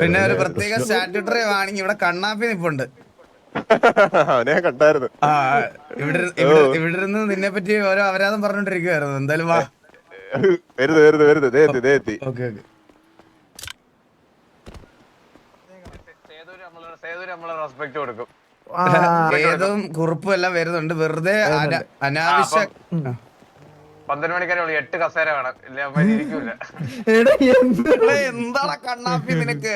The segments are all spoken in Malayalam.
പിന്നെ ഒരു പ്രത്യേക സ്റ്റാറ്റ്യൂട്ടറി വാണിങ് ഇവിടെ കണ്ണാപ്പി നിപ്പുണ്ട് അവനെ കണ്ടായിരുന്നു. ഇവിടെ ഇവിടെ ഇരുന്ന് നിന്നെ പറ്റി ഓരോ അപരാധം പറഞ്ഞോണ്ടിരിക്കുവായിരുന്നു. എന്തായാലും വാ. വരുത് വരുത് വരുത്. ദേത്തി ദേത്തി ഓക്കെ ഓക്കെ. റെസ്പെക്ട് കൊടുക്കും ആ, ഏതും കുറിപ്പും എല്ലാം വരുന്നുണ്ട്. വെറുതെ അന- അനാവശ്യ പന്ത്രണ്ട് മണിക്കാരെ ഉള്ളു. എട്ട് കസേര വേണം. ഇല്ല അമ്മ ഇരിക്കൂല എടാ, എന്ത്? എടാ, എന്താണ് കണ്ണാപ്പി നിനക്ക്?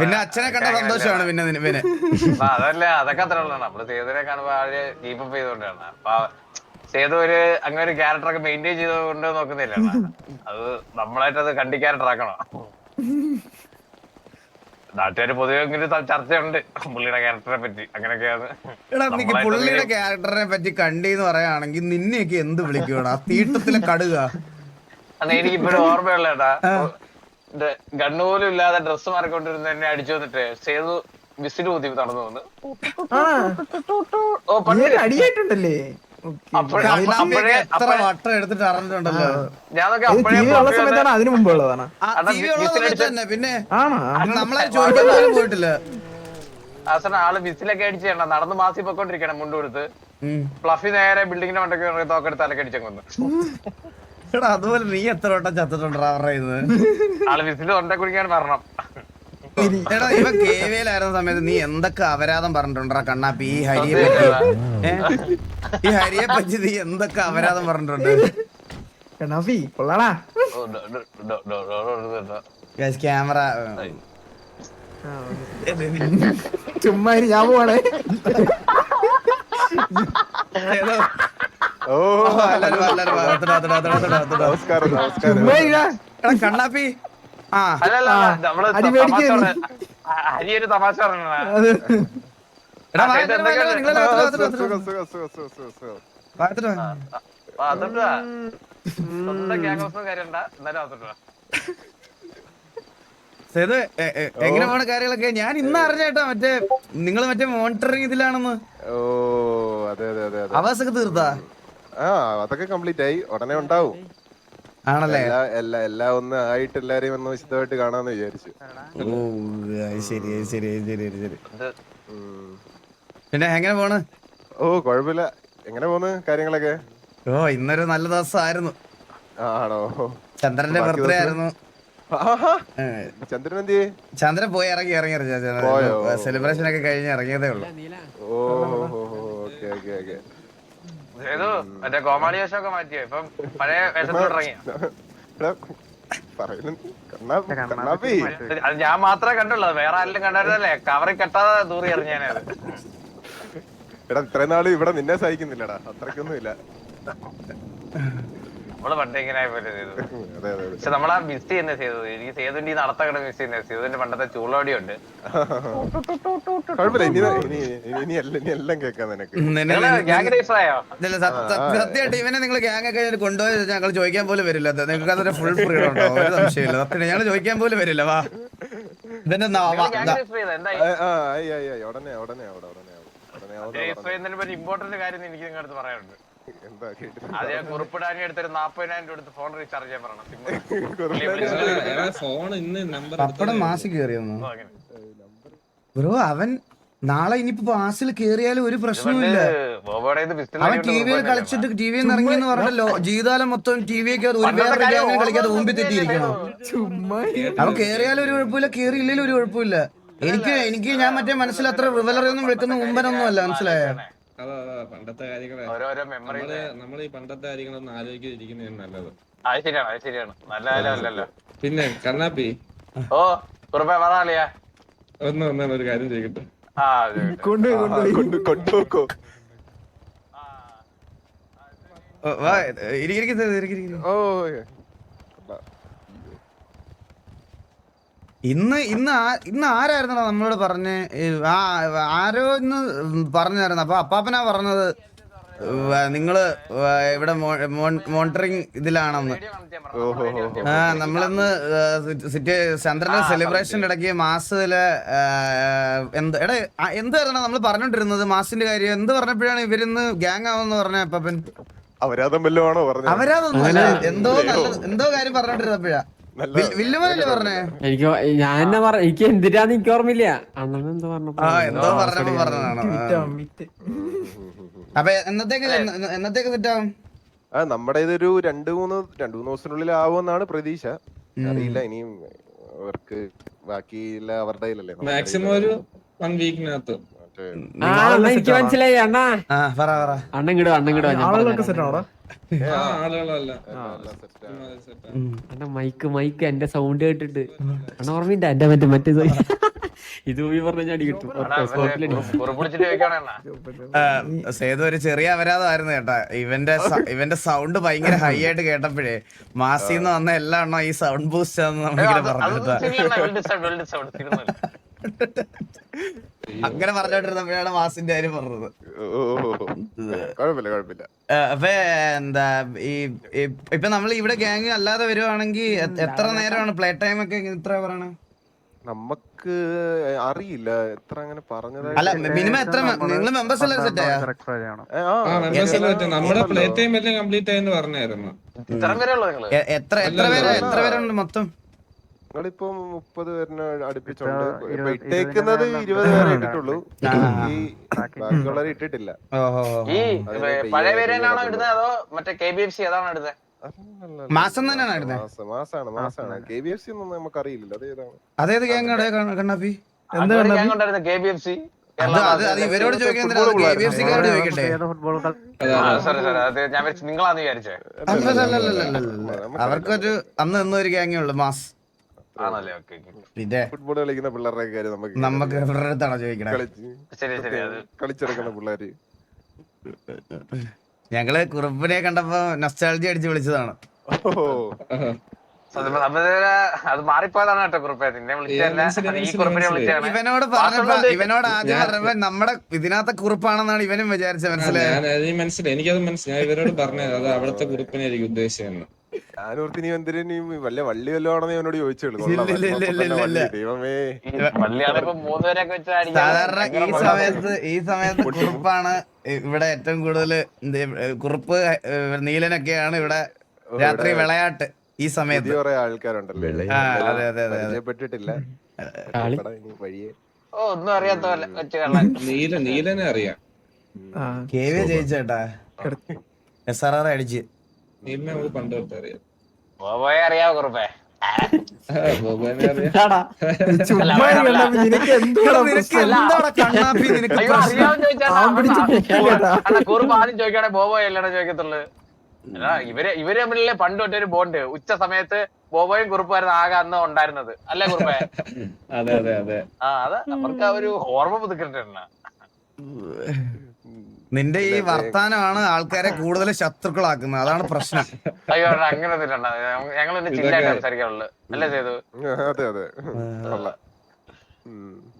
പിന്നെ അച്ഛനെ കണ്ട സന്തോഷമാണ് പിന്നെ പിന്നെ. അതല്ല അതൊക്കെ അത്ര ഉള്ളതാണ്. നമ്മൾ സേതുവിനെ കാണുമ്പോ ആൾ കീപ്പ് ചെയ്തോണ്ടാണ് അപ്പൊ സേതു ഒരു അങ്ങനെ ഒരു ക്യാരക്ടർ ഒക്കെ മെയിന്റെയിൻ ചെയ്തുകൊണ്ട് നോക്കുന്നില്ല അത് നമ്മളായിട്ട് അത് കണ്ടി ക്യാരക്ടർ ആക്കണം. നാട്ടുകാര് പൊതുവെ ഇങ്ങനെ ചർച്ചയുണ്ട്. പുള്ളിയുടെ ക്യാരക്ടറെ പറ്റി അങ്ങനെയൊക്കെയാണ്. എടാ പുള്ളിയുടെ ക്യാരക്ടറിനെ പറ്റി കണ്ടീന്ന് പറയുകയാണെങ്കിൽ നിന്നെയൊക്കെ എന്ത് വിളിക്കണം ആ തീട്ടത്തിലെ കടുക. അന്ന് എനിക്ക് ഇപ്പോഴും ഓർമ്മയുള്ള ഏട്ടാ ഗണ്ണുപോലും ഇല്ലാതെ ഡ്രസ് മാറിക്കൊണ്ടിരുന്ന എന്നെ അടിച്ചു വന്നിട്ട് സേതു വിസിൽ ഊതി നടന്നു വന്ന് ഓ പണ്ട് അടിയായിട്ടുണ്ടല്ലേ? സമയത്താണ് അതിനു മുമ്പുള്ളതാണ് പിന്നെ നമ്മളെ ചോദിക്കാൻ പോയിട്ടില്ല. ആൾ വിസിലൊക്കെ അടിച്ച് ചെയ്യണ്ട നടന്ന് മാസി പൊക്കോണ്ടിരിക്കണം മുണ്ടു കൊടുത്ത്. പ്ലഫി നേരെ ബിൽഡിങ്ങിന്റെ മണ്ടൊക്കെ തോക്കെടുത്ത് അലക്കെ എടാ അതുപോലെ നീ എത്ര വട്ടം ചത്തിട്ടുണ്ടാ പറയുന്നത് ആൾ വിസിൽ തൊണ്ട കുടിക്കാൻ മരണം. എടാ ഇവ കേവയിലായിരുന്ന സമയത്ത് നീ എന്തൊക്കെ അപരാധം പറഞ്ഞിട്ടുണ്ടാ കണ്ണാപ്പി? ഈ ഹരിയെ പറ്റി. ഈ ഹരിയെ പറ്റി നീ എന്തൊക്കെ അപരാധം പറഞ്ഞിട്ടുണ്ട്? കണ്ണാപ്പി കൊള്ളാടാ. ക്യാമറ ചുമ്മാ ഞാൻ പോവാണേ. ഓ. നമസ്കാരം നമസ്കാരം. കണ്ണാപ്പി അല്ലല്ല നമ്മൾ തമാശ. ഹരി ഒരു എങ്ങനെ പോണ കാര്യങ്ങളൊക്കെ? ഞാൻ ഇന്ന് അറിഞ്ഞേട്ടാ മറ്റേ നിങ്ങൾ മറ്റേ മോണിറ്ററിങ് ഇതിലാണെന്ന്. ഓ അതെ അതെ അതെ അതെ. ആവാസൊക്കെ തീർത്താ? ആ അതൊക്കെ കംപ്ലീറ്റ് ആയി. ഉടനെ ഉണ്ടാവും. ആണല്ലേ? എല്ലാ എല്ലാ എല്ലാം ഒന്ന് ആയിട്ട് എല്ലാരെയും ഒന്ന് വിശദമായിട്ട് കാണാന്ന് വിചാരിച്ചു. ഓ അത് ശരി ശരി ശരി ശരി. പിന്നെ എങ്ങനെ പോണ്? ഓ കുഴപ്പമില്ല എങ്ങനെ പോന്ന് കാര്യങ്ങളൊക്കെ? ഓ ഇന്നൊരു നല്ല ദിവസമായിരുന്നു. ആയിരുന്നു ആണോ? ചന്ദ്രന്റെ ബർത്ത്ഡേ ആയിരുന്നു. ചന്ദ്രൻ എന്ത് ചന്ദ്രൻ പോയി ഇറങ്ങി ഇറങ്ങി പോയോ? സെലിബ്രേഷൻ ഒക്കെ കഴിഞ്ഞ് ഇറങ്ങിയതേ ഉള്ളൂ. ഓ ഓക്കെ ഓക്കെ ഓക്കെ. ഏതോ മറ്റേ കോമാളി വേഷമൊക്കെ മാറ്റിയോ ഇപ്പം പഴയ വേഷത്തോട് ഇറങ്ങിയ അത് ഞാൻ മാത്രമേ കണ്ടുള്ളൂ. വേറെ ആരെങ്കിലും കണ്ടായിരുന്നല്ലേ? കവറി കെട്ടാതെ ദൂറി എറിഞ്ഞാനത് എടാ ഇത്രയും നാൾ ഇവിടെ നിന്നെ സഹിക്കുന്നില്ലടാ. അത്രക്കൊന്നും ഇല്ല നമ്മൾ പണ്ട് പോലെ ആയിപ്പോലെ ചെയ്തു അതെ അതെ അതെ. പക്ഷെ നമ്മളാ മിസ് ചെയ്യുന്ന ചെയ്തത് എനിക്ക് സേതുവിന്റെ ഈ നടത്തകട മിസ് ചെയ്യുന്ന സേതുവിന്റെ പണ്ടത്തെ ചൂളോടിയുണ്ട്. ഉണ്ട് സത്യമായിട്ട് ഇവനെ നിങ്ങൾ ഗ്യാങ് ഒക്കെ കഴിഞ്ഞിട്ട് കൊണ്ടുപോയി ഞങ്ങൾ ചോദിക്കാൻ പോലും വരില്ല. നിങ്ങൾക്ക് അതൊരു ഫുൾ ഫ്രീഡം ഉണ്ടോ? ഒരു സംശയമില്ല സത്യം ഞങ്ങൾ ചോദിക്കാൻ പോലും വരില്ല. വാ. ഉടനെ ഉടനെ ഉടനെ ഉടനെ പറ്റി ഇമ്പോർട്ടന്റ് കാര്യം എനിക്ക് നിങ്ങളുടെ അടുത്ത് പറയാനുണ്ട്. അത് ഞാൻ കുറിപ്പിടാനി എടുത്തൊരു നാപ്പതിനായിരം രൂപ എടുത്ത് ഫോൺ റീചാർജ് ചെയ്യാൻ പറയണം ഫോൺ ഇന്ന് നമ്പർ പപ്പടം മാസി ബ്രോ അവൻ നാളെ ഇനിയിപ്പോ ബാസിൽ കേറിയാലും ഒരു പ്രശ്നവുമില്ല അവൻ ടി വിയിൽ കളിച്ചിട്ട് ടി വിയിൽ നിന്ന് ഇറങ്ങിയെന്ന് പറഞ്ഞല്ലോ ജീവിതകാലം മൊത്തം ടി വി ഒരു വേറെ കളിക്കാതെ ഊമ്പി തെറ്റിയിരിക്കണം ചുമ്മാ അവൻ കേറിയാലും ഒരു കുഴപ്പമില്ല കേറിയില്ലെങ്കിലും ഒരു കുഴപ്പമില്ല. എനിക്ക് എനിക്ക് ഞാൻ മറ്റേ മനസ്സിൽ അത്ര റിവലറി ഒന്നും വിളിക്കുന്ന മുമ്പനൊന്നും അല്ല മനസ്സിലായോ അതാ അതെ പണ്ടത്തെ കാര്യങ്ങളെ ഓരോരോ മെമ്മറി നമ്മൾ നമ്മൾ ഈ പണ്ടത്തെ കാര്യങ്ങളൊന്നും ആലോചിക്കാതിരിക്കുന്നതാണ് നല്ലത്. അത് ശരിയാണ് അത് ശരിയാണ്. നല്ല പിന്നെ കണ്ണാപ്പി. ഓ കുറുപ്പ പറയാളിയാ ഒന്ന് ഒന്നാണ് ഒരു കാര്യം ചെയ്യട്ടെ ആ അത്. കൊണ്ട് കൊണ്ട് കൊണ്ടുപോക്കോ ഓ, വാ, ഇരിക്കുന്നു. ഓ. ഇന്ന് ഇന്ന് ഇന്ന് ആരായിരുന്നോ നമ്മളോട് പറഞ്ഞ്? ആ ആരോ ഇന്ന് പറഞ്ഞായിരുന്നു. അപ്പൊ അപ്പാപ്പനാ പറഞ്ഞത് നിങ്ങൾ ഇവിടെ മോണിറ്ററിങ് ഇതിലാണെന്ന്. ആ നമ്മളിന്ന് സിറ്റി ചന്ദ്രന്റെ സെലിബ്രേഷന്റെ ഇടയ്ക്ക് മാസത്തിൽ എന്ത് എടാ എന്തായിരുന്നു എന്ത് പറഞ്ഞ നമ്മൾ പറഞ്ഞോണ്ടിരുന്നത്? മാസിന്റെ കാര്യം എന്ത് പറഞ്ഞപ്പോഴാണ് ഇവരിന്ന് ഗ്യാങ് ആവെന്ന് പറഞ്ഞ അപ്പാപ്പൻ? അവരാതം വല്ലതും ആണോ പറഞ്ഞത്? എന്തോ നല്ല എന്തോ കാര്യം പറഞ്ഞോണ്ടിരുന്നപ്പോഴാ. എനിക്ക് ഞാൻ എന്നാ പറ എനിക്ക് എന്തിനാന്ന് എനിക്ക് ഓർമ്മയില്ല. അണ്ണൻ എന്തോ ആ നമ്മുടെ ഇതൊരു രണ്ട് മൂന്ന് രണ്ട് മൂന്ന് ദിവസത്തിനുള്ളിൽ ആവുമെന്നാണ് പ്രതീക്ഷ. അറിയില്ല ഇനിയും അവർക്ക് ബാക്കിയില്ല അവരുടെ മാക്സിമം ഒരു വൺ വീക്കിനകത്ത് എനിക്ക് മനസ്സിലായി അണ്ണാ. ആ പറ പറ. അണ്ണൻ ഇങ്ങട് അണ്ണൻ. അണ്ണ മൈക്ക് മൈക്ക് എന്റെ സൗണ്ട് കേട്ടിട്ട്. അണ്ണ ഓർമ്മയില്ല എന്റെ മറ്റേ മറ്റേ ഇത്? പോയി പറഞ്ഞ അടി കിട്ടും സേതു ഒരു ചെറിയ അപരാധമായിരുന്നു കേട്ടാ. ഇവന്റെ ഇവന്റെ സൗണ്ട് ഭയങ്കര ഹൈ ആയിട്ട് കേട്ടപ്പോഴേ മാസിന്ന് വന്ന എല്ലാ എണ്ണോ ഈ സൗണ്ട് ബൂസ്റ്റ് ആണെന്ന് നമ്മളിങ്ങനെ പറഞ്ഞു കേട്ടാ. അങ്ങനെ പറഞ്ഞോണ്ടിരുന്നപ്പോഴാണ് മാസിന്റെ കാര്യം പറഞ്ഞത്. കുഴപ്പമില്ല കുഴപ്പമില്ല. അപ്പൊ എന്താ ഈ ഇപ്പൊ നമ്മൾ ഇവിടെ ഗ്യാങ് അല്ലാതെ വരുവാണെങ്കിൽ എത്ര നേരമാണ് പ്ലേ ടൈം ഒക്കെ ഇത്ര പറയണേ? നമുക്ക് അറിയില്ല എത്ര അങ്ങനെ പറഞ്ഞത് അല്ല മിനിമം എത്ര നിങ്ങൾ മെമ്പേഴ്സ് എല്ലാം സെറ്റ് ആയോ? നമ്മുടെ പ്ലേ ടൈം എല്ലാം കംപ്ലീറ്റ് ആയെന്ന് പറഞ്ഞായിരുന്നു. എത്ര എത്ര പേര് എത്ര പേരുണ്ട് മൊത്തം? ഞങ്ങളിപ്പോ മുപ്പത് പേരിനെ അടുപ്പിച്ചോണ്ട് ഇട്ടേക്കുന്നത് ഇരുപത് പേരെ ഇട്ടിട്ടുള്ളൂ. ഈ ബാക്കിയുള്ളവരെ ഇട്ടിട്ടില്ല. ഓഹോ ഈ പഴയ പേരേനാണോ ഇടുന്നത്? അതോ മറ്റേ കെ ബി എഫ് സി അതാണോ ഇടുന്നത്? മാസം തന്നെയാണോ ഇടുന്നത്? മാസമാണ് മാസാണ് മാസാണ്. കെ ബി എഫ് സി ഒന്നും നമുക്ക് അറിയില്ലല്ലോ അതേത് കണ്ണാപ്പി? എന്താ കെ ബി എഫ് സി ഇവരോട്. അവർക്കൊരു അന്ന് ഒരു ഗ്യാങ്ങേ ഉള്ളു മാസ്. ആണല്ലേ? ഓക്കെ പിന്നെ ഫുട്ബോൾ കളിക്കുന്ന പിള്ളേരുടെ കാര്യം നമുക്ക് നമുക്ക് ഇവരുടെ അടുത്താണോ ചോദിക്കണേ. ശരി ശരി അത് കളിച്ചെടുക്കുന്ന പിള്ളേര്. ഞങ്ങൾ കുറുപ്പിനെ കണ്ടപ്പോ നൊസ്റ്റാൾജി അടിച്ച് വിളിച്ചതാണ്. അത് മാറിപ്പോയതാണ് കേട്ടോ കുറിപ്പേ. നിന്നെ വിളിച്ചതല്ല. ഈ വിളിച്ചാണ് ഇവനോട് പറഞ്ഞപ്പോ ഇവനോട് ആദ്യം പറഞ്ഞപ്പോ നമ്മുടെ ഇതിനകത്തെ കുറിപ്പാണെന്നാണ് ഇവനും വിചാരിച്ചത് മനസ്സിലായത് മനസ്സിലായി. എനിക്കത് മനസ്സിലായി. ഞാൻ ഇവരോട് പറഞ്ഞത് അത് അവിടുത്തെ കുറിപ്പിനെ എനിക്ക് ഉദ്ദേശിച്ചതെന്ന്. ഞാനോർത്ത് നീ എന്തിനു വല്ല വള്ളി വല്ലതാണെന്ന് അവനോട് ചോദിച്ചുള്ളൂ. ദൈവമേ. സാധാരണ ഈ സമയത്ത് ഈ സമയത്ത് കുറുപ്പാണ് ഇവിടെ ഏറ്റവും കൂടുതൽ കുറുപ്പ് നീലനൊക്കെയാണ് ഇവിടെ രാത്രി വിളയാട്ട് ഈ സമയത്ത്. കുറെ ആൾക്കാരുണ്ടല്ലോ. അതെ, അതെ, അതെ, വഴിയെ. ഓ ഒന്നും അറിയാത്ത പോലെ വെച്ച് കള്ളൻ. നീല നീലനെ അറിയാം. ആ കെ വി ജയിച്ചേട്ടാ. എസ് ആർ ആർ അടിച്ച്. നമുക്ക് പണ്ട് തൊട്ട് അറിയാം. ബോബോയെ അറിയാവോ കുറിപ്പേ? അയ്യോ അല്ല കുറുപ്പ് ആദ്യം ചോദിക്കാണെ ഇവർ ഇവർ തമ്മിലല്ലേ പണ്ട് തൊട്ടേ ഒരു ബോണ്ട് ഉച്ച സമയത്ത് ബോബോയും കുറുപ്പായിരുന്നു ആകെ അന്ന് ഉണ്ടായിരുന്നത്. അല്ലേ കുറുപ്പേ? അതെ അതെ അതെ. ആ അത് അവർക്ക് ആ ഒരു ഓർമ്മ പുതുക്കിട്ടുണ്ട് നിന്റെ ഈ വർത്താനമാണ് ആൾക്കാരെ കൂടുതൽ ശത്രുക്കളാക്കുന്നത്. അതാണ് പ്രശ്നം. അയ്യോ അങ്ങനെ ഞങ്ങൾ ചില്ലായിട്ട് സംസാരിക്കാറുള്ളൂ. അല്ലേ ചെയ്തു അതെ അതെ.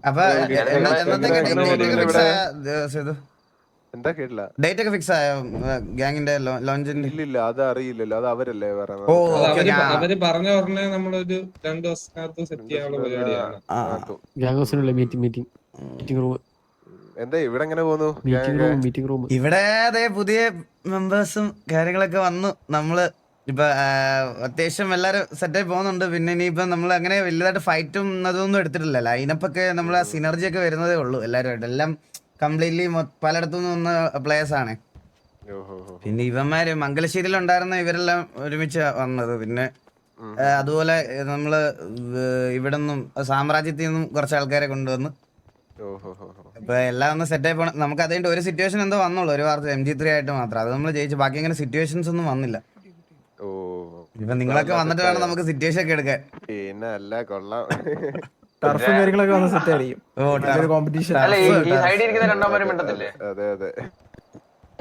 അപ്പൊ എന്താ കേട്ടില്ല. ഡേറ്റ് ഒക്കെ ഫിക്സ് ആയ ഗ്യാങ്ങിന്റെ ലോഞ്ചിന്റെ? ഇല്ലില്ല അത് അറിയില്ലല്ലോ. അത് അവരല്ലേ അവർ പറഞ്ഞ ഉടനെ നമ്മളൊരു രണ്ടു ദിവസത്തിനകത്ത് സെറ്റ് ചെയ്യാനുള്ള പരിപാടിയാണ്. മീറ്റിംഗ് മീറ്റിംഗ് മീറ്റിംഗ് റൂം എന്താ ഇവിടെ എങ്ങനെ പോകുന്നു? മീറ്റിംഗ് റൂം മീറ്റിംഗ് റൂം ഇവിടെ അതെ പുതിയ മെമ്പേഴ്സും കാര്യങ്ങളൊക്കെ വന്നു. നമ്മൾ ഇപ്പൊ അത്യാവശ്യം എല്ലാരും സെറ്റായി പോകുന്നുണ്ട്. പിന്നെ ഇനിയിപ്പോ നമ്മൾ അങ്ങനെ വലുതായിട്ട് ഫൈറ്റും അതൊന്നും എടുത്തിട്ടില്ല. ലൈനപ്പ് ഒക്കെ നമ്മൾ ആ സിനർജി ഒക്കെ വരുന്നതേ ഉള്ളൂ എല്ലാവരുമായിട്ട് എല്ലാം കംപ്ലീറ്റ്ലി പലയിടത്തു നിന്ന് വന്ന പ്ലേയേഴ്സ് ആണ്. ഓഹോ പിന്നെ ഇവന്മാര് മംഗലശ്ശേരിയിൽ ഉണ്ടായിരുന്ന ഇവരെല്ലാം ഒരുമിച്ച് വന്നത്. പിന്നെ അതുപോലെ നമ്മൾ ഇവിടെ നിന്നും സാമ്രാജ്യത്തിൽ നിന്നും കുറച്ച് ആൾക്കാരെ കൊണ്ടുവന്ന്. ഇപ്പൊ എല്ലാം ഒന്ന് സെറ്റ് ആയി പോണം നമുക്ക് അതുകൊണ്ട് ഒരു സിറ്റുവേഷൻ എന്തോ വന്നുള്ളൂ. ഒരു വാർത്ത എം ജി ത്രീ ആയിട്ട് മാത്രം. അത് നമ്മൾ ജയിച്ചു ബാക്കി അങ്ങനെ സിറ്റുവേഷൻസ് ഒന്നും വന്നില്ല. ഓ. ഇപ്പൊ നിങ്ങളൊക്കെ വന്നിട്ട് വേണം നമുക്ക് സിറ്റുവേഷൻ ഒക്കെ എടുക്കാൻ. പിന്നെ അല്ല കൊള്ളാം. ടർഫും കാര്യങ്ങളൊക്കെ വന്ന് സെറ്റ് ആയിരിക്കും. കോമ്പറ്റീഷൻ അല്ല ഈ ഈ ഇരിക്കുന്ന രണ്ടാമരും മിണ്ടത്തില്ലേ? അതെ അതെ.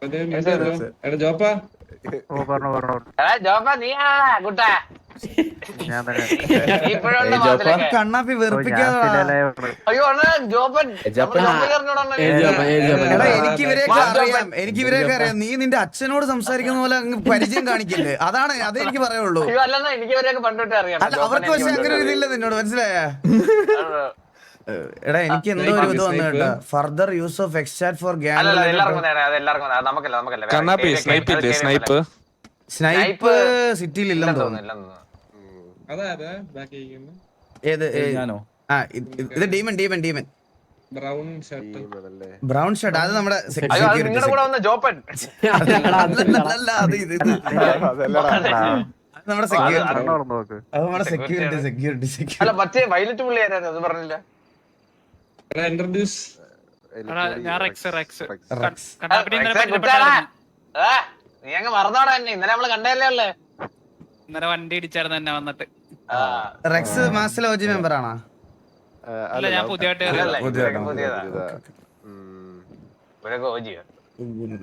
ഒരു minute ഇരു. എടാ ജോപ്പാ. ജോപ്പ നീ കുട്ടാ. കണ്ണാപ്പി വെറുപ്പിക്കാതെ അയ്യോ അണ്ണാ ജോപ്പൻ നമ്മുടെ ജോപ്പൻ അറിഞ്ഞൂടാ ഏത് ജോപ്പൻ, ഏത് ജോപ്പൻ? എടാ എനിക്ക് ഇവരെയൊക്കെ അറിയാം. എനിക്ക് ഇവരെയൊക്കെ അറിയാം. നീ നിന്റെ അച്ഛനോട് സംസാരിക്കുന്ന പോലെ അങ്ങ് പരിചയം കാണിക്കില്ലേ? അതാണ് അതേ എനിക്ക് പറയുള്ളൂ അല്ല അവർക്ക് പക്ഷെ അങ്ങനെ ഒരു ഇതില്ല നിന്നോട് മനസ്സിലായ? എടാ എനിക്ക് എന്തോ ഒരു ഇത് വന്നു കേട്ടോ ഫർദർ യൂസ് ഓഫ് എക്സ്റ്റാറ്റ് ഫോർ ഗ്യാങ് കണ്ണാപ്പി സ്നൈപ്പ് സ്നൈപ്പ്? സ്നൈപ്പ് സിറ്റിയിൽ ഇല്ലെന്ന് തോന്നുന്നു, ഏത് ആ ഇത് demon demon demon brown shirt brown shirt അത് നമ്മുടെ നമ്മുടെ സെക്യൂരിറ്റി സെക്യൂരിറ്റി സെക്യൂരിറ്റി സെക്യൂരിറ്റി അല്ല മറ്റേ വൈലറ്റ് പുള്ളി ആരായിരുന്നു? അത് പറഞ്ഞില്ല. ഇൻട്രൊഡ്യൂസ് ഞാൻ റെക്സ് റെക്സ് റെക്സ്. നീ അങ്ങ് മറന്നോടാ എന്നെ. ഇന്നലെ നമ്മൾ കണ്ടല്ലേ ഉള്ളേ? ഇന്നലെ വണ്ടി ഇടിച്ചായിരുന്നു എന്നെ വന്നിട്ട്. ആ, റെക്സ് മാസ് ലോജി മെമ്പർ ആണോ അല്ല ഞാൻ പുതിയതായിട്ട്. ഇവരൊക്കെ ഓജിയോ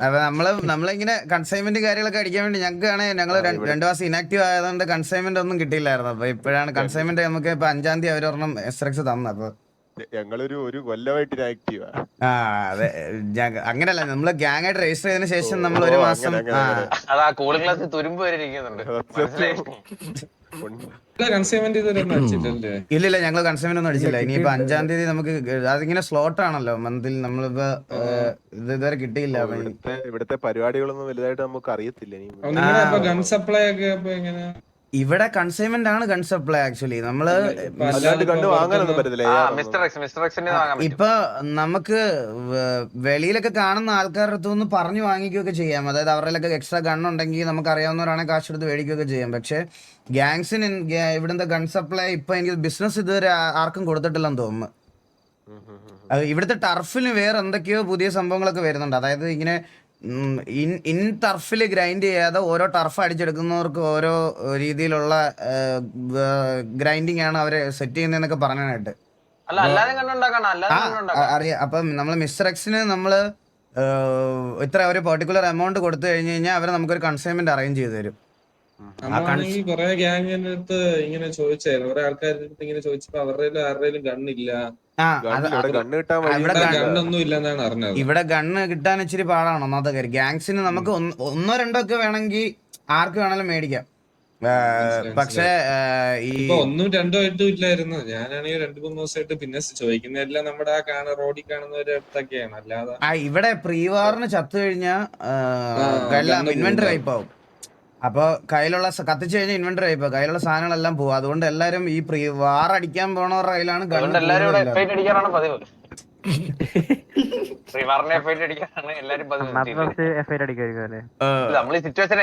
അപ്പൊ നമ്മൾ നമ്മളിങ്ങനെ കൺസൈൻമെന്റ് കാര്യങ്ങളൊക്കെ അടിക്കാൻ വേണ്ടി ഞങ്ങൾക്ക് ആണെങ്കിൽ ഞങ്ങൾ രണ്ടു മാസം ഇനാക്റ്റീവ് ആയതുകൊണ്ട് കൺസൈൻമെന്റ് ഒന്നും കിട്ടിയില്ലായിരുന്നു. അപ്പൊ ഇപ്പോഴാണ് കൺസൈൻമെന്റ് നമുക്ക് ഇപ്പൊ അഞ്ചാം തീയതി അവരൊരെണ്ണം എസ് എക്സ് തന്നു അപ്പൊ ഞങ്ങളൊരു ഒരു കൊല്ലമായിട്ട് ആക്റ്റീവാ ആ. അതെ. അങ്ങനല്ല. നമ്മൾ ഗ്യാങ് ആയിട്ട് രജിസ്റ്റർ ചെയ്തതിനു ശേഷം നമ്മൾ ഒരു മാസം അതാ കൂളിംഗ് തുരുമ്പ് വരെ അടിച്ചിട്ടല്ലേ ഇല്ലില്ല ഞങ്ങൾ കൺസൈൻമെന്റ് ഒന്നും അടിച്ചില്ല. ഇനിയിപ്പോ അഞ്ചാം തീയതി നമുക്ക് അതിങ്ങനെ സ്ലോട്ട് ആണല്ലോ. മന്തിൽ നമ്മളിപ്പോ ഇത് ഇതുവരെ കിട്ടിയില്ല. ഇവിടുത്തെ പരിപാടികളൊന്നും വലുതായിട്ട് നമുക്ക് അറിയത്തില്ല ഗൺ സപ്ലൈ ഒക്കെ ഇവിടെ കൺസൈൻമെന്റ് ആണ് ഗൺ സപ്ലൈ ആക്ച്വലി നമ്മൾ ഇപ്പൊ നമുക്ക് വെളിയിലൊക്കെ കാണുന്ന ആൾക്കാരുടെ അടുത്ത് നിന്ന് പറഞ്ഞു വാങ്ങിക്കുകയൊക്കെ ചെയ്യാം. അതായത് അവരിലൊക്കെ എക്സ്ട്രാ ഗൺ ഉണ്ടെങ്കിൽ നമുക്ക് അറിയാവുന്നവരാണെങ്കിൽ കാശ് എടുത്ത് മേടിക്കുകയൊക്കെ ചെയ്യാം. പക്ഷെ ഗ്യാങ്സിന് ഇവിടുത്തെ ഗൺ സപ്ലൈ ഇപ്പൊ എനിക്ക് ബിസിനസ് ഇതുവരെ ആർക്കും കൊടുത്തിട്ടില്ലെന്ന് തോന്നുന്നു. ഇവിടുത്തെ ടർഫിന് വേറെ എന്തൊക്കെയോ പുതിയ സംഭവങ്ങളൊക്കെ വരുന്നുണ്ട്. അതായത് ഇങ്ങനെ ഇൻ ഇൻ ടർഫിൽ ഗ്രൈൻഡ് ചെയ്യാതെ ഓരോ ടർഫ് അടിച്ചെടുക്കുന്നവർക്ക് ഓരോ രീതിയിലുള്ള ഗ്രൈൻഡിങ് ആണ് അവരെ സെറ്റ് ചെയ്യുന്നതെന്നൊക്കെ പറയാനായിട്ട് അ- അറിയാം. അപ്പം നമ്മൾ മിസ്റ്റർ എക്സിന് നമ്മൾ ഇത്ര ഒരു പെർട്ടിക്കുലർ എമൗണ്ട് കൊടുത്തു കഴിഞ്ഞു കഴിഞ്ഞാൽ അവർ നമുക്കൊരു കൺസൈൻമെന്റ് അറേഞ്ച് ചെയ്തു തരും. കൊറേ ഗ്യാങ്ങിന്റെ അടുത്ത് ഇങ്ങനെ ചോദിച്ചായിരുന്നു. കുറെ ആൾക്കാരുടെ അടുത്ത് ഇങ്ങനെ ചോദിച്ചപ്പോ അവരുടെ ആരുടെയും ഗണ്ണില്ല ഇവിടെ ഗണ്ണ് കിട്ടാൻ ഇച്ചിരി പാടാണ്. ഒന്നാമത്തെ കാര്യം ഗാങ്സിന് നമുക്ക് ഒന്നോ രണ്ടോ ഒക്കെ വേണമെങ്കിൽ ആർക്ക് വേണമെങ്കിലും മേടിക്കാം. പക്ഷേ ഈ ഇപ്പൊ ഒന്നും രണ്ടോ ആയിട്ടും ഇല്ലായിരുന്നു. ഞാനാണെങ്കിൽ രണ്ടു മൂന്ന് ദിവസമായിട്ട് പിന്നെ ചോദിക്കുന്നതെല്ലാം നമ്മുടെ ആ കാണ റോഡിൽ കാണുന്നവരുടെ അടുത്തൊക്കെയാണ്. അല്ലാതെ ആ ഇവിടെ പ്രീവാറിന് ചത്തു കഴിഞ്ഞാൽ ഇൻവെന്ററി പോകും. ആയിപ്പോവും. അപ്പൊ കയ്യിലുള്ള കത്തിച്ചു കഴിഞ്ഞാൽ ഇൻവെന്ററി ആയിപ്പോ കയ്യിലുള്ള സാധനങ്ങളെല്ലാം പോകും അതുകൊണ്ട് എല്ലാരും ഈ പ്രീ വാർ അടിക്കാൻ പോണവരുടെ കയ്യിലാണ് അതുകൊണ്ട് ഗണ്ണ് എല്ലാരും ഇവിടെ കൂടുതലുള്ളത്. ഫൈറ്റ് അടിക്കാനാണ് പതിവ്. ശ്രീമാറിനെ ഫൈറ്റ് അടിക്കാനാണ് എല്ലാരും പതിവ്. നമ്മൾ ഈ സിറ്റുവേഷൻ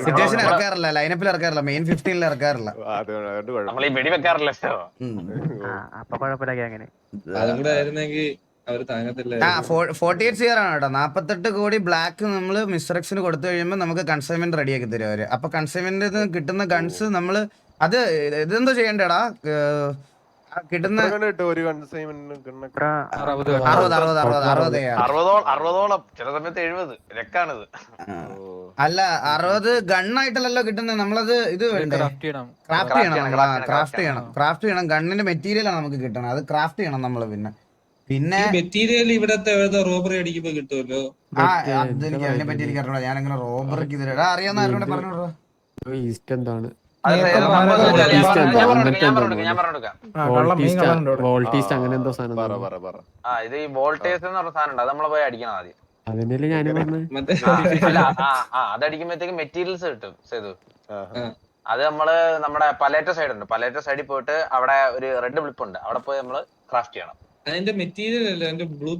സിറ്റുവേഷൻ ഇറക്കാറില്ല. ലൈനപ്പിൽ ഇറക്കാറില്ല. മെയിൻ ഫിഫ്റ്റീനിൽ ഇറക്കാറില്ല. അത് അതുകൊണ്ട് കുഴപ്പം നമ്മൾ ഈ വെടി വെക്കാറില്ലല്ലോ. ഉം. അതും കൂടെ ആയിരുന്നെങ്കിൽ ഫോർട്ടി എയ്റ്റ് സിയർ ആണ് കേട്ടോ. നാപ്പത്തെട്ട് കോടി ബ്ലാക്ക് നമ്മൾ മിസ്റ്റർ കൊടുത്തു കഴിയുമ്പോൾ നമുക്ക് കൺസൈൻമെന്റ് റെഡിയാക്കി തരും അവർ. അപ്പൊ കൺസൈൻമെന്റ് കിട്ടുന്ന ഗൺസ് നമ്മൾ അത് ഇതെന്തോ ചെയ്യണ്ടേടാ? കിട്ടുന്ന അല്ല അറുപത് ഗണ്ണായിട്ടല്ലല്ലോ കിട്ടുന്നത്. നമ്മളത് ഇത് വേണ്ടേ? ക്രാഫ്റ്റ് ചെയ്യണം. ക്രാഫ്റ്റ് ചെയ്യണം ക്രാഫ്റ്റ് ചെയ്യണം, ചെയ്യണം. ക്രാഫ്റ്റ് ചെയ്യണം. ഗണ്ണിന്റെ മെറ്റീരിയൽ ആണ് നമുക്ക് കിട്ടണം അത് ക്രാഫ്റ്റ് ചെയ്യണം നമ്മൾ പിന്നെ. പിന്നെ മെറ്റീരിയൽ ഇവിടത്തെ റോബറി അടിക്കുമ്പോ കിട്ടുമല്ലോ? ആ അത് എനിക്ക് അതിനെ പറ്റി എനിക്ക് അറിഞ്ഞൂടാ ഞാൻ അങ്ങനെ റോബറിക്ക് ഇതിലാ അറിയാവുന്ന ആരോടെ പറഞ്ഞോടാ ഈസ്റ്റ് എന്താണ്? വോൾട്ടീസ്റ്റ് അങ്ങനെ എന്തോ സാധനം പറ പറ പറ. ആ ഇത് ഈ വോൾട്ടേഴ്സ് എന്ന് പറഞ്ഞ സാധനം അത് നമ്മൾ പോയി അടിക്കണം ആദ്യം? അതന്നെയല്ലേ ഞാൻ അതടിക്കുമ്പോഴത്തേക്ക് മെറ്റീരിയൽസ് കിട്ടും സേതു. അത് നമ്മൾ നമ്മുടെ പലേറ്റ സൈഡ് ഉണ്ട്. പലേറ്റ സൈഡിൽ പോയിട്ട് അവിടെ ഒരു റെഡ് ബ്ലിപ്പ് ഉണ്ട്. അവിടെ പോയി നമ്മൾ ക്രാഫ്റ്റ് ചെയ്യണം. അതിന്റെ മെറ്റീരിയൽ അല്ല? അതിന്റെ ബ്ലൂ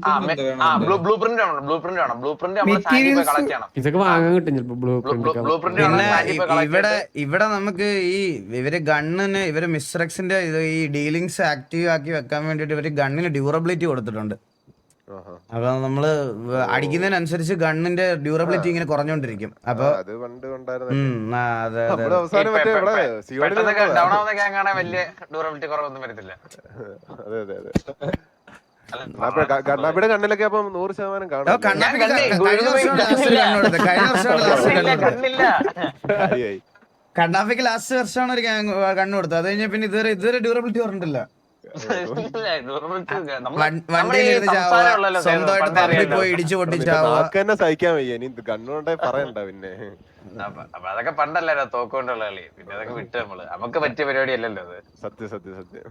ബ്ലൂ ബ്ലൂ പ്രിന്റ് വേണം ബ്ലൂ പ്രിന്റ് വേണം ബ്ലൂ പ്രിന്റ് നമ്മൾ സാൻഡിൽ പോയി കളക്ട് ചെയ്യണം. ഇതൊക്കെ വാങ്ങാൻ കിട്ടും ചിലപ്പോ ബ്ലൂ ബ്ലൂ പ്രിന്റ് പിന്നെ ഇ- കളക്ട് ഇവിടെ ഇവിടെ നമുക്ക് ഈ ഇവർ ഗണ്ണിന് ഇവർ മിസ്റക്സിന്റെ ഈ ഡീലിങ്സ് ആക്റ്റീവ് ആക്കി വെക്കാൻ വേണ്ടിട്ട് ഇവർ ഗണ്ണിന് ഡ്യൂറബിലിറ്റി കൊടുത്തിട്ടുണ്ട്. അപ്പൊ നമ്മൾ അടിക്കുന്നതിനനുസരിച്ച് ഗണ്ണിന്റെ ഡ്യൂറബിലിറ്റി ഇങ്ങനെ കുറഞ്ഞോണ്ടിരിക്കും. അപ്പൊ ഡ്യൂറബിലിറ്റി കുറവൊന്നും വരത്തില്ല. കണ്ണാപ്പിയുടെ കണ്ണിലൊക്കെ അപ്പം നൂറ് ശതമാനം കാണും. കണ്ണാപ്പിക്ക് ഞാൻ കണ്ടേ, ക- കഴിഞ്ഞ വർഷമാണ് ലാസ്റ്റ് കഴിഞ്ഞ കാര്യായി കണ്ണാപ്പിക്ക് ലാസ്റ്റ് വർഷമാണ് ഒരു കണ്ണു കൊടുത്തത്. അത് കഴിഞ്ഞ പിന്നെ ഇതുവരെ ഇതുവരെ ഡ്യൂറബിലിറ്റി പറഞ്ഞിട്ടില്ല. സഹിക്കാൻ വയ്യ. ഇനി കണ്ണുകൊണ്ടേ പറയണ്ട പിന്നെ. അപ്പൊ അതൊക്കെ പണ്ടല്ലോ തോക്കൊണ്ടുള്ള കളി. പിന്നെ അതൊക്കെ വിട്ട് നമ്മൾ. നമുക്ക് പറ്റിയ പരിപാടി അല്ലല്ലോ അത്. സത്യം സത്യം സത്യം.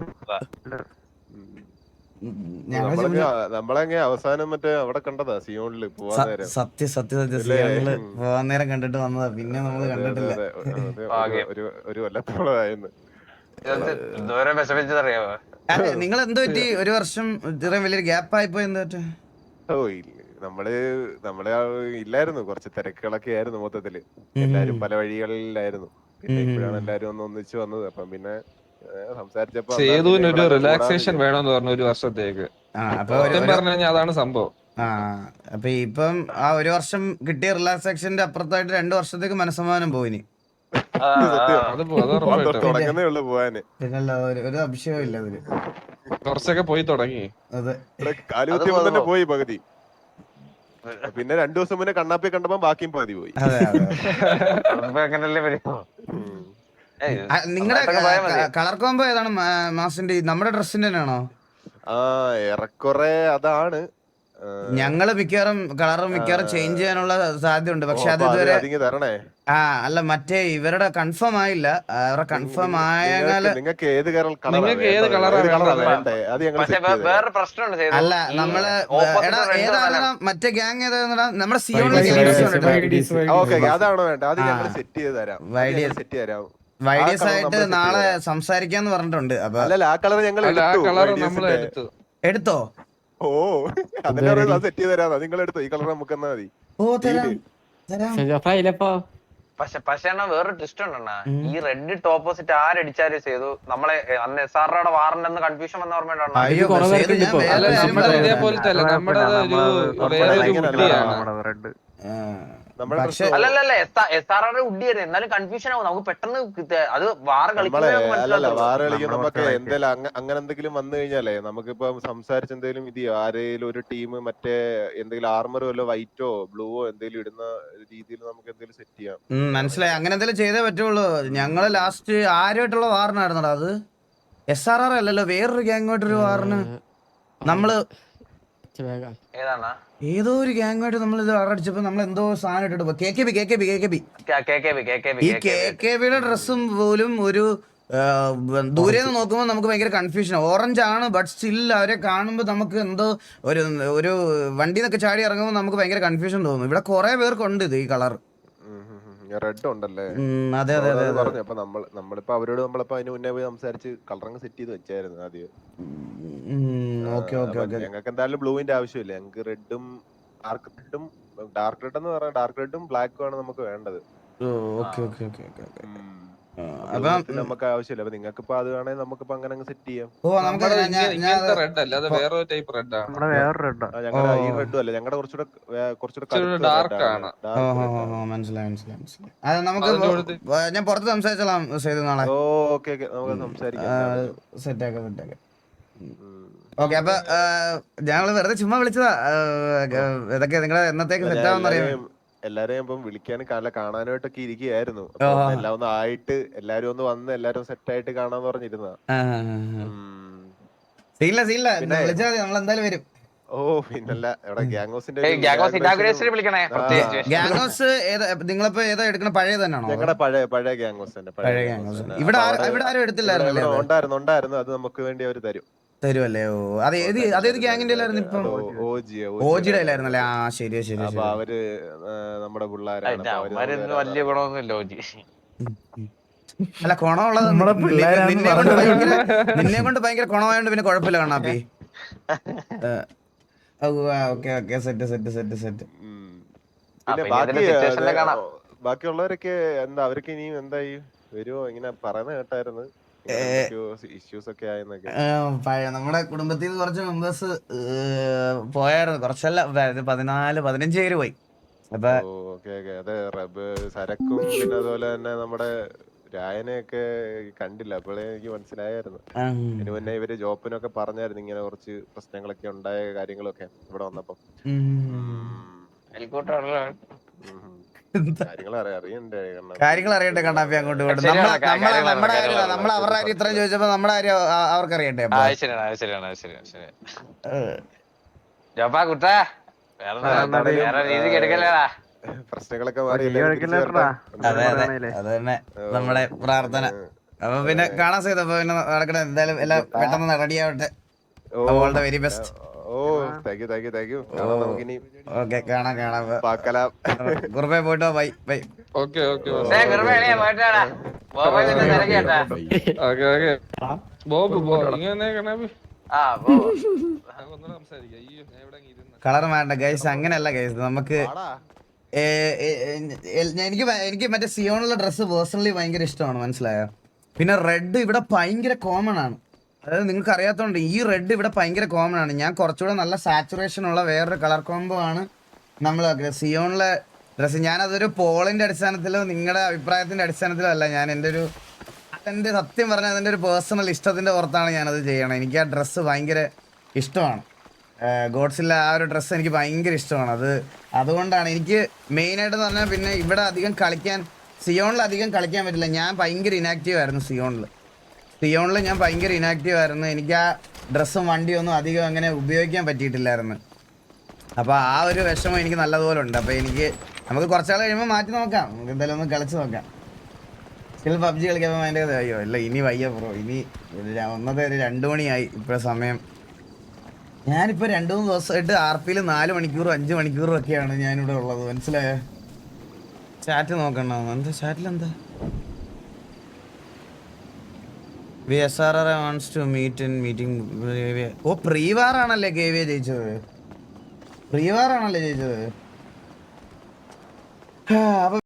നമ്മളെങ്ങനെ അവസാനം മറ്റേ അവിടെ കണ്ടതാ സിയോണിൽ സത്യ സത്യ സത്യ. സിയോണിൽ പോവാൻ നേരം കണ്ടിട്ട് വന്നതാ. പിന്നെ നമ്മൾ കണ്ടിട്ടില്ല. ഒരു വിഷമിച്ചതറിയാവോ നിങ്ങൾ എന്ത് പറ്റി? ഒരു വർഷം ഇത്രയും വലിയൊരു ഗ്യാപ്പ് ആയിപ്പോ എന്താ ഓ ഇല്ല. നമ്മൾ നമ്മൾ ഇല്ലായിരുന്നു. കുറച്ച് തിരക്കുകളൊക്കെ ആയിരുന്നു മൊത്തത്തിൽ. എല്ലാരും പല വഴികളിലായിരുന്നു. പിന്നെ. ഇപ്പോഴാണ് എല്ലാരും ഒന്ന് ഒന്നിച്ചു വന്നത്. അപ്പം പിന്നെ സേതുവിന് ഒരു റിലാക്സേഷൻ വേണമെന്ന് പറഞ്ഞു ഒരു വർഷത്തേക്ക് പറഞ്ഞു കഴിഞ്ഞാൽ അതാണ് സംഭവം. ആ അപ്പൊ ഇപ്പം ആ ഒരു വർഷം കിട്ടിയ റിലാക്സേഷന്റെ അപ്പുറത്തായിട്ട് രണ്ടു വർഷത്തേക്ക് മനസ്സമാനം പോയിനി. പിന്നല്ല ഒരു അഭിഷേകം ഇല്ല അതിൽ. കുറച്ചൊക്കെ പോയി തുടങ്ങി. അതെ. തന്നെ പോയി പകുതി. പിന്നെ രണ്ടു ദിവസം മുന്നേ കണ്ണാപ്പി കണ്ടപ്പോ ബാക്കിയും പകുതി പോയി. അങ്ങനല്ലേ വരുമോ. നിങ്ങളുടെ. കളർ കോംബോ ഏതാണ് മാസിന്റെ നമ്മുടെ ഡ്രസ്സിന്റെ തന്നെയാണോ? ആ ഏറെക്കുറെ അതാണ്. ഞങ്ങൾ മിക്കവാറും കളർ മിക്കവാറും ചേഞ്ച് ചെയ്യാനുള്ള സാധ്യതയുണ്ട്. പക്ഷെ അത് ഇതുവരെ ആ അല്ല മറ്റേ ഇവരുടെ കൺഫേം ആയില്ല. അവരുടെ കൺഫേം ആയാൽ നിങ്ങൾക്ക് ഏത് കളർ നിങ്ങൾക്ക് ഏത് colour ആ കളറാ വേണ്ടത്? വേണ്ടേ? അത് ഞങ്ങൾ പക്ഷെ set ചെയ്ത് തരാം. വേറെ പ്രശ്നമുണ്ട് സേതു. അല്ല നമ്മൾ എടാ ഏതാണ് മറ്റേ ഗ്യാങ് ഏതാ നമ്മുടെ ഓക്കെ അതാണോ വേണ്ട അത് ഞങ്ങൾ സെറ്റ് ചെയ്ത് തരാം. സെറ്റ് തരാം. വൈഡിയസ് ആയിട്ട് നാളെ. സംസാരിക്കാന്ന് പറഞ്ഞിട്ടുണ്ട്. അപ്പൊ അല്ലല്ല ആ കളർ ഞങ്ങൾ അല്ല ആ എടുത്തു. എടുത്തു. എടുത്തോ? ഓ അതിനെ സെറ്റ് ചെയ്ത് തരാം. നിങ്ങൾ എടുത്തോ? ഈ കളർ നമുക്ക് എന്നാ മതി. ഓ തരാം. പക്ഷെ പക്ഷെ എന്നാ വേറൊരു ട്വിസ്റ്റ് ഉണ്ടെണ്ണ. ഈ റെഡ് ഓപ്പോസിറ്റ് ആരടിച്ചാലും ചെയ്തു. നമ്മളെ അന്ന് എസ് ആർ യുടെ കൺഫ്യൂഷൻ വന്ന ഓർമ്മയുണ്ടോ അല്ലല്ല എസ് ആർ ഉഡിയായിരുന്നു എന്നാലും കൺഫ്യൂഷൻ ആവും. നമുക്ക് പെട്ടെന്ന് അത്. വാറ് നമുക്ക് എന്തെങ്കിലും അങ്ങനെ എന്തെങ്കിലും വന്നു കഴിഞ്ഞാലേ നമുക്കിപ്പോ സംസാരിച്ച എന്തെങ്കിലും ഇത് ആരെങ്കിലും ഒരു ടീം മറ്റേ എന്തെങ്കിലും ആർമറോ അല്ലോ വൈറ്റോ ബ്ലൂവോ എന്തെങ്കിലും ഇടുന്ന രീതിയിൽ നമുക്ക് എന്തെങ്കിലും സെറ്റ് ചെയ്യാം. മനസ്സിലായി. അങ്ങനെ എന്തെങ്കിലും ചെയ്തേ പറ്റുള്ളൂ. ഞങ്ങൾ ലാസ്റ്റ് ആരുമായിട്ടുള്ള വാറിനായിരുന്നടാ അത്. എസ് ആർ ആർ അല്ലല്ലോ വേറൊരു ഗ്യാങ്ങുമായിട്ടൊരു വാറിന് നമ്മൾ ഏതോ ഒരു ഗ്യാങ്ങായിട്ട് നമ്മൾ ഇത് അടിച്ചപ്പോ നമ്മൾ എന്തോ സാധനം ഇട്ടിട്ട് K K B K K B K K B ഈ കെ കെ ബിയുടെ ഡ്രസ്സും പോലും ഒരു ദൂരെ നിന്ന് നോക്കുമ്പോൾ നമുക്ക് ഭയങ്കര കൺഫ്യൂഷൻ ഓറഞ്ച് ആണ് ബട്ട് സ്റ്റിൽ അവരെ കാണുമ്പോൾ നമുക്ക് എന്തോ ഒരു ഒരു വണ്ടി നിന്നൊക്കെ ചാടി ഇറങ്ങുമ്പോൾ നമുക്ക് ഭയങ്കര കൺഫ്യൂഷൻ തോന്നും. ഇവിടെ കുറെ പേർക്കുണ്ട് ഇത് ഈ കളർ റെഡ് ഉണ്ടല്ലേ? അതെ അതെ അതെ പറഞ്ഞു. അപ്പൊ നമ്മൾ നമ്മളിപ്പോ അവരോട് നമ്മളിപ്പോ അതിന് മുന്നേ പോയി സംസാരിച്ച് കളറങ്ങ് സെറ്റ് ചെയ്ത് വെച്ചായിരുന്നു ആദ്യം. Okay okay okay. ഞങ്ങൾക്ക് എന്തായാലും ബ്ലൂവിന്റെ ആവശ്യമില്ല. ഞങ്ങൾക്ക് റെഡും ഡാർക്ക് റെഡും ഡാർക്ക് റെഡ് എന്ന് പറഞ്ഞാൽ ഡാർക്ക് റെഡും ബ്ലാക്കും ആണ് നമുക്ക് വേണ്ടത്. ഓക്കെ ഓക്കെ ഓക്കെ ഓക്കെ നമുക്ക് ആവശ്യമില്ല. അപ്പൊ നിങ്ങൾക്ക് ഇപ്പൊ അത് വേണമെങ്കിൽ നമുക്കിപ്പോ അങ്ങനെ അങ്ങ് സെറ്റ് ചെയ്യാം നമുക്ക് റെഡ് അല്ല. അത് വേറെ ടൈപ്പ് റെഡ് ആണ്. ഞങ്ങളുടെ ഈ. റെഡും അല്ല. ഞങ്ങളുടെ കുറച്ചുകൂടെ കുറച്ചുകൂടെ കറുത്ത ആണ്. മനസ്സിലായി മനസ്സിലായി മനസ്സിലായി. അത് നമുക്ക് ഞാൻ പുറത്ത് സംസാരിച്ചോളാം ചെയ്തു നാളെ. ഓ ഓക്കെ ഓക്കേ. നമുക്ക് സംസാരിക്കാം. സെറ്റ് ആക്കാം സെറ്റ് ആക്കാം. ഓക്കെ അപ്പൊ ഞങ്ങൾ വെറുതെ ചുമ്മാ വിളിച്ചതാ. ഇതൊക്കെ നിങ്ങളെ എന്നത്തേക്ക് സെറ്റ് ആവുന്ന എല്ലാരെയും ഇപ്പം വിളിക്കാനും കാല കാണാനായിട്ടൊക്കെ ഇരിക്കുകയായിരുന്നു. എല്ലാം ഒന്ന് ആയിട്ട് എല്ലാരും ഒന്ന് വന്ന് എല്ലാരും സെറ്റ് ആയിട്ട് കാണാന്ന് പറഞ്ഞിരുന്ന സീല്ല സീല്ല പിന്നെ- വിളിച്ചാൽ മതി നമ്മൾ എന്തായാലും വരും. ഓ പിന്നല്ല ഇവിടെ ഏയ് ഗ്യാഗോസ് വിളിക്കണേ പ്രത്യേകിച്ച് ഏതാ നിങ്ങളിപ്പോ ഏതാ എടുക്കണ? പഴയ തന്നെയാണോ? ഞങ്ങളുടെ പഴയ പഴയ ഗാംഗോസ് തന്നെ പഴയ ഇവിടെ ആരും- ഇവിടെ ആരും എടുത്തില്ലായിരുന്നല്ലേ അത്? ഉണ്ടായിരുന്നു ഉണ്ടായിരുന്നു. അത് നമുക്ക് വേണ്ടി അവർ തരും. തരുമല്ലേ ഓ അത് ഏത് അതേത് ഗ്യാങ്ങിന്റെ ആയിരുന്നു ഇപ്പം? ഓജിയ ഓജിയുടെ ആയിരുന്നല്ലേ ആ ശരിയാ ശരി അപ്പൊ ശരി അവർ നമ്മുടെ പിള്ളേരാണ്. വലിയ ഗുണമൊന്നുമില്ല ഓജി. അല്ല കുണമുള്ളത് നമ്മുടെ നിന്നെ കൊണ്ട് ഭയങ്കര നിന്നെ കൊണ്ട് ഭയങ്കര കുണമായോണ്ട് പിന്നെ കുഴപ്പമില്ല കണ്ണാപ്പി. Okay okay set set set set. പിന്നെ ബാക്കി. ബാക്കിയുള്ളവരൊക്കെ എന്താ അവർക്ക് ഇനിയും എന്തായി വരുമോ ഇങ്ങനെ പറയുന്ന കേട്ടായിരുന്നു. നമ്മുടെ കുടുംബത്തിൽ നിന്ന് കുറച്ച് മെമ്പേഴ്സ് പോയായിരുന്നു. കുറച്ചല്ല പതിനാല് പതിനഞ്ച് പേര് പോയി. അപ്പൊ സരക്കും പിന്നെ അതുപോലെ തന്നെ നമ്മുടെ രായനെയൊക്കെ കണ്ടില്ല. അപ്പോഴേ എനിക്ക് മനസ്സിലായായിരുന്നു. അതിന് മുന്നേ ഇവർ ജോപ്പിനൊക്കെ പറഞ്ഞായിരുന്നു ഇങ്ങനെ കുറച്ച് പ്രശ്നങ്ങളൊക്കെ ഉണ്ടായ കാര്യങ്ങളൊക്കെ ഇവിടെ വന്നപ്പോ? കാര്യങ്ങൾ അറിയാം അറിയണ്ടേ അറിയട്ടെ കണ്ണാപ്പി അങ്ങോട്ട് ഇങ്ങോട്ട്? നമ്മളെ നമ്മുടെ അറിയാം, കാര്യം നമ്മളെ അവരുടെ കാര്യം ഇത്രയും ചോദിച്ചപ്പോ നമ്മുടെ കാര്യം ആ- അവർക്ക് അറിയട്ടെ ജോപ്പാ കുട്ടാ. വേറെ വേറെ രീതിക്ക് എടുക്കല്ലേടാ പ്രശ്നങ്ങളൊക്കെ മാറി എല്ലാവരും തിരിച്ച് വരട്ടെ. അതെ അതെ. അത് തന്നെ നമ്മുടെ പ്രാർത്ഥന. അപ്പൊ പിന്നെ കാണാൻ ചെയ്തു അപ്പൊ പിന്നെ നടക്കണ എന്തായാലും എല്ലാം പെട്ടെന്ന് റെഡിയാവട്ടെ all the very best. Oh thank you thank you thank you കാണാം നമുക്കിനി. ഓക്കെ കാണാം കാണാം. പാക്കലാം. ഗുർബെ പോയിട്ടോ? Bye bye. Okay okay okay. Okay Bob ബോ ഇങ്ങനെ കണാബി. ആ ബോ ഒന്നുകൂടെ സംസാരിക്കാം അയ്യോ ഞാൻ ഇവിടെ അങ്ങ് കളർ വേണ്ട ഗൈസ് അങ്ങനെയല്ല ഗൈസ് നമുക്ക് എനിക്ക് എനിക്ക് മറ്റേ സിയോണുള്ള ഡ്രസ്സ് പേഴ്സണലി ഭയങ്കര ഇഷ്ടമാണ് മനസ്സിലായോ? പിന്നെ റെഡ് ഇവിടെ ഭയങ്കര കോമൺ ആണ്. അതായത് നിങ്ങൾക്ക് അറിയാത്തതുകൊണ്ട് ഈ റെഡ് ഇവിടെ ഭയങ്കര കോമൺ ആണ്. ഞാൻ കുറച്ചുകൂടെ നല്ല സാച്ചുറേഷൻ ഉള്ള വേറൊരു കളർ കോംബോ ആണ് നമ്മൾ സിയോണിലെ ഡ്രസ്സ് ഞാനതൊരു പോളിന്റെ അടിസ്ഥാനത്തിലോ നിങ്ങളുടെ അഭിപ്രായത്തിന്റെ അടിസ്ഥാനത്തിലോ അല്ല. ഞാൻ എന്റെ ഒരു അതെന്റെ സത്യം പറഞ്ഞാൽ അതിന്റെ ഒരു പേഴ്സണൽ ഇഷ്ടത്തിന്റെ പുറത്താണ് ഞാനത് ചെയ്യണം. എനിക്ക് ആ ഡ്രസ്സ് ഭയങ്കര ഇഷ്ടമാണ്. ഗോഡ്സില്ല ആ ഒരു ഡ്രസ്സ് എനിക്ക് ഭയങ്കര ഇഷ്ടമാണ്. അത് അതുകൊണ്ടാണ് എനിക്ക് മെയിനായിട്ട് പറഞ്ഞാൽ പിന്നെ ഇവിടെ അധികം കളിക്കാൻ സിയോണിൽ അധികം കളിക്കാൻ പറ്റില്ല. ഞാൻ ഭയങ്കര ഇനാക്റ്റീവ് ആയിരുന്നു സിയോണിൽ സിയോണിൽ ഞാൻ ഭയങ്കര ഇനാക്റ്റീവ് ആയിരുന്നു. എനിക്ക് ആ ഡ്രസ്സും വണ്ടിയും ഒന്നും അധികം അങ്ങനെ ഉപയോഗിക്കാൻ പറ്റിയിട്ടില്ലായിരുന്നു. അപ്പോൾ ആ ഒരു വിഷമം എനിക്ക് നല്ലതുപോലെ ഉണ്ട്. അപ്പോൾ എനിക്ക് നമുക്ക് കുറച്ചാൾ കഴിയുമ്പോൾ മാറ്റി നോക്കാം. നമുക്ക് എന്തായാലും ഒന്ന് കളിച്ച് നോക്കാം. സ്റ്റിൽ പബ്ജി കളിക്കുമ്പോൾ അതിന്റെ അയ്യോ ഇല്ല ഇനി വയ്യ ബ്രോ ഇനി ഒന്നത്തെ ഒരു രണ്ട് മണിയായി ഇപ്പോൾ സമയം. ഞാനിപ്പോൾ രണ്ട് മൂന്ന് ദിവസമായിട്ട് ആർ പിയിൽ നാല് മണിക്കൂറും അഞ്ച് മണിക്കൂറും ഒക്കെയാണ് ഞാനിവിടെ ഉള്ളത്. മനസ്സിലായോ? ചാറ്റ് നോക്കണോ? എന്താ ചാറ്റിൽ എന്താ V S R R wants to meet in meeting ഓ പ്രീവാർ ആണല്ലേ വി ജയിച്ചത്? പ്രീവാർ ആണല്ലേ ജയിച്ചത്? അപ്പൊ